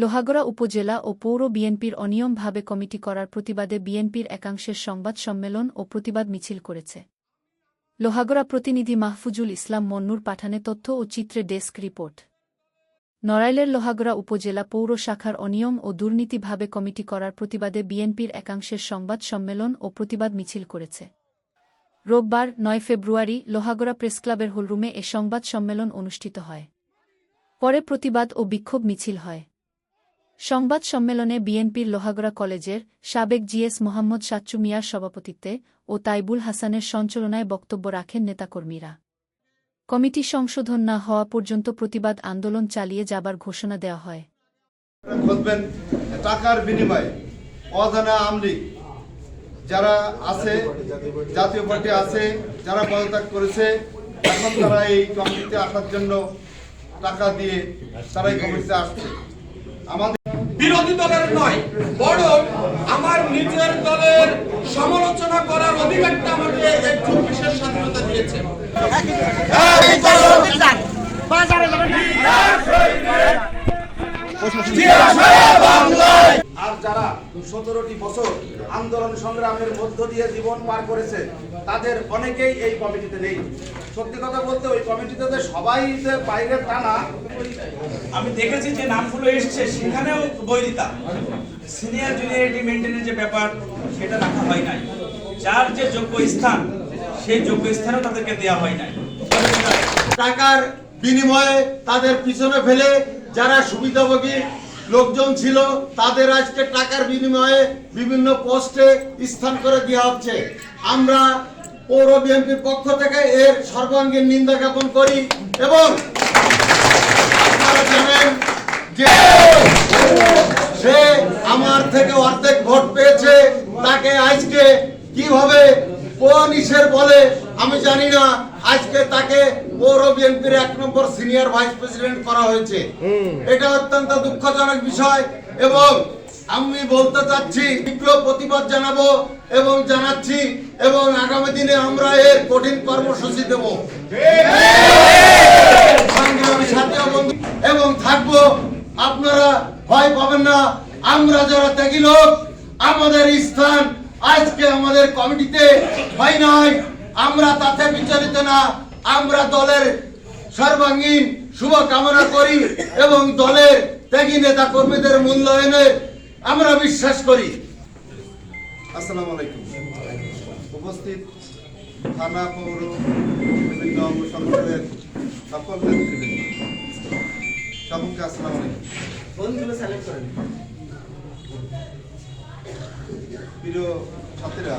লোহাগড়া উপজেলা ও পৌর বিএনপির অনিয়মভাবে কমিটি করার প্রতিবাদে বিএনপির একাংশের সংবাদ সম্মেলন ও প্রতিবাদ মিছিল করেছে। লোহাগড়া প্রতিনিধি মাহফুজুল ইসলাম মন্নুর পাঠানে তথ্য ও চিত্রে ডেস্ক রিপোর্ট। নড়াইলের লোহাগড়া উপজেলা পৌর শাখার অনিয়ম ও দুর্নীতিভাবে কমিটি করার প্রতিবাদে বিএনপির একাংশের সংবাদ সম্মেলন ও প্রতিবাদ মিছিল করেছে। রোববার, নয় ফেব্রুয়ারি, লোহাগড়া প্রেসক্লাবের হলরুমে এ সংবাদ সম্মেলন অনুষ্ঠিত হয়। পরে প্রতিবাদ ও বিক্ষোভ মিছিল হয়। সংবাদ সম্মেলনে বিএনপির লোহাগড়া কলেজের সাবেক জিএস মোহাম্মদ সাচ্চু মিয়ার সভাপতিত্বে ও তাইবুল হাসানের সঞ্চালনায় বক্তব্য রাখেন নেতাকর্মীরা। কমিটি সংশোধন না হওয়া পর্যন্ত প্রতিবাদ আন্দোলন চালিয়ে যাবার ঘোষণা দেওয়া হয়। খুঁজবেন টাকার বিনিময়ে অজানা আমলিক যারা আছে, জাতীয় পার্টি আছে, যারা পদত্যাগ করেছে, এখন তারা এই কমিটিতে আসার জন্য টাকা দিয়ে তারা এই কমিটিতে আসছে। আমাদের বিরোধী দলের নয়, বরং আমার নিজের দলের সমালোচনা করার অধিকারটা আমাকে একজন বিশেষ স্বাধীনতা দিয়েছে। আর যারা সতেরোটি বছর আন্দোলন সংগ্রামের মধ্য দিয়ে জীবন পার করেছে, তাদের অনেকেই এই কমিটিতে নেই। সত্যি কথা বলতে ওই কমিটিতে সবাই যে বাইরে তা না। আমি দেখেছি যে নামগুলো এসছে সেখানেও বৈরিতা। সিনিয়র জুনিয়রিটি মেনটেনের যে ব্যাপার সেটা রাখা হয় নাই। যার যে যোগ্য স্থান সেই যোগ্য স্থানেও তাদেরকে দেওয়া হয় নাই। টাকার বিনিময়ে তাদের পিছনে ফেলে যারা সুবিধাভোগী লোকজন ছিল তাদের আজকে টাকার বিনিময়ে বিভিন্ন পোস্টে স্থান করে দেওয়া হচ্ছে। আমরা পৌর বিএনপির পক্ষ থেকে এর সর্বাঙ্গীন নিন্দা জ্ঞাপন করি এবং আপনারা জানেন যে সে আমার থেকে অর্ধেক ভোট পেয়েছে তাকে আজকে কীভাবে কোন ইসের বলে আমি জানি না আজকে তাকে পৌর বিএনপির এক নম্বর সিনিয়র ভাইস প্রেসিডেন্ট করা হয়েছে। এটা অত্যন্ত দুঃখজনক বিষয় এবং আমি বলতে চাচ্ছি তীব্র প্রতিবাদ জানাব এবং জানাচ্ছি এবং আগামী দিনে আমরা এর কঠিন কর্মসূচি দেব। এবং থাকব, আপনারা ভয় পাবেন না, আমরা যারা ত্যাগী লোক, আমাদের স্থান আজকে আমাদের কমিটিতে হয় নাই। আমরা তাতে বিচলিত না, আমরা দলের সর্বাঙ্গীন শুভ কামনা করি এবং দলের ত্যাগী নেতা কর্মীদের মূল্যায়নে আমরা বিশ্বাস করি। আসসালামু আলাইকুম। উপস্থিত থানা পৌর বিভিন্ন সংসদের সকল নেতৃবৃন্দ। সকলকে আসসালাম আলাইকুম। প্রিয় ছাত্রীরা